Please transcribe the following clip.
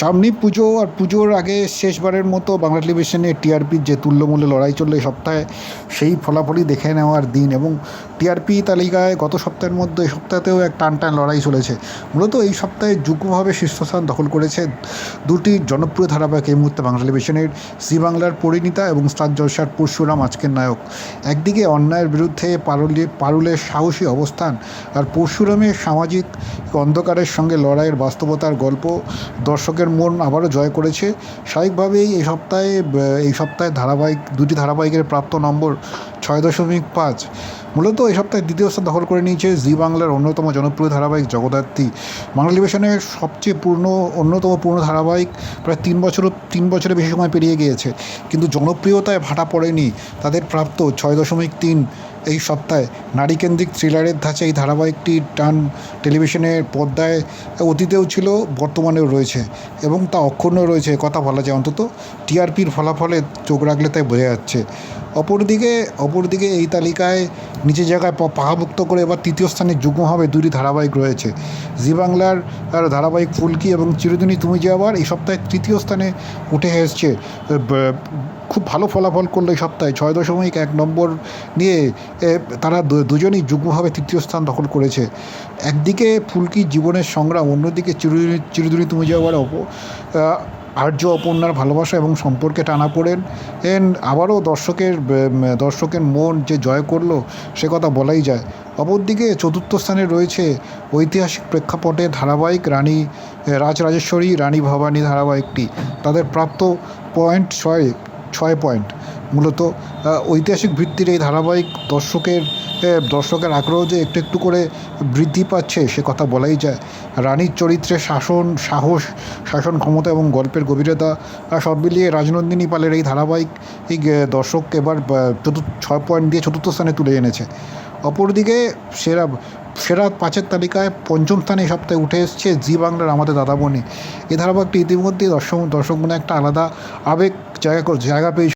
সামনেই পুজো আর পুজোর আগে শেষবারের মতো বাংলা টেলিভিশনে টিআরপির যে তুল্যমূল্যে লড়াই চলল এই সপ্তাহে, সেই ফলাফলই দেখে নেওয়ার দিন এবং টিআরপি তালিকায় গত সপ্তাহের মধ্যে এই সপ্তাহতেও এক টান টান লড়াই চলেছে। মূলত এই সপ্তাহে যুগ্মভাবে শীর্ষস্থান দখল করেছে দুটি জনপ্রিয় ধারাবাহিক এই মুহূর্তে বাংলা টেলিভিশনের জি বাংলার পরিণীতা এবং স্টার জলসার পরশুরাম আজকের নায়ক। একদিকে অন্যায়ের বিরুদ্ধে পারুলে পারুলের সাহসী অবস্থান আর পরশুরামের সামাজিক অন্ধকারের সঙ্গে লড়াইয়ের বাস্তবতার গল্প দর্শকের মন আবারও জয় করেছে। স্বাভাবিকভাবেই এই সপ্তাহে এই সপ্তাহে ধারাবাহিক, দুটি ধারাবাহিকের প্রাপ্ত নম্বর ছয় দশমিক পাঁচ। মূলত এই সপ্তাহে দ্বিতীয় স্থান দখল করে নিয়েছে জি বাংলার অন্যতম জনপ্রিয় ধারাবাহিক জগদ্ধাত্রী। বাংলা টেলিভিশনের সবচেয়ে পূর্ণ, অন্যতম পূর্ণ ধারাবাহিক প্রায় তিন বছরও তিন বছরের বেশি সময় পেরিয়ে গিয়েছে। কিন্তু জনপ্রিয়তায় ভাটা পড়েনি তাদের প্রাপ্ত ছয় দশমিক তিন। এই সপ্তাহে নারীকেন্দ্রিক থ্রিলারের ধাঁচে এই ধারাবাহিকটি টান টেলিভিশনের পর্দায় অতীতেও ছিল, বর্তমানেও রয়েছে এবং তা অক্ষুণ্ণ রয়েছে কথা বলা যায় অন্তত। টিআরপির ফলাফলে চোখ রাখলে তাই বোঝা যাচ্ছে। অপরদিকে অপরদিকে এই তালিকায় নিচের জায়গায় পাহাভুক্ত করে এবার তৃতীয় স্থানে যুগ্মভাবে দুটি ধারাবাহিক রয়েছে। জি বাংলার ধারাবাহিক ফুলকি এবং চিরদিনই তুমি যে আবার, এই সপ্তাহে তৃতীয় স্থানে উঠে এসছে। খুব ভালো ফলাফল করল এই সপ্তাহে। ছয় দশমিক এক নম্বর নিয়ে তারা দুজনেই যুগ্মভাবে তৃতীয় স্থান দখল করেছে। একদিকে ফুলকি জীবনের সংগ্রাম, অন্যদিকে চিরদিনী চিরদিনী তুমি যাওয়ার অপ আর্য অপর্ণার ভালোবাসা এবং সম্পর্কে টানা পড়েন। এন আবারও দর্শকের দর্শকের মন যে জয় করল, সে কথা বলাই যায়। অপরদিকে চতুর্থ স্থানে রয়েছে ঐতিহাসিক প্রেক্ষাপটে ধারাবাহিক রানী রাজরাজেশ্বরী, রানী ভবানী ধারাবাহিকটি। তাদের প্রাপ্ত পয়েন্ট ছয় ছয় পয়েন্ট। মূলত ঐতিহাসিক ভিত্তির এই ধারাবাহিক দর্শকের দর্শকের আগ্রহ যে একটু একটু করে বৃদ্ধি পাচ্ছে সে কথা বলাই যায়। রানীর চরিত্রে শাসন সাহস শাসন ক্ষমতা এবং গল্পের গভীরতা সব মিলিয়ে রাজনন্দিনী পালের এই ধারাবাহিক এই আহ, দর্শককে এবার চতুর্থ ছয় পয়েন্ট দিয়ে চতুর্থ স্থানে তুলে এনেছে। অপরদিকে সেরা সেরা পাঁচের তালিকায় পঞ্চম স্থানে এই সপ্তাহে উঠে এসছে জি বাংলার আমাদের দাদা দাদামণি। এ ধারাবাহিকটি ইতিমধ্যেই দর্শক দর্শক মনে একটা আলাদা আবেগ জায়গা জায়গা পেয়েছে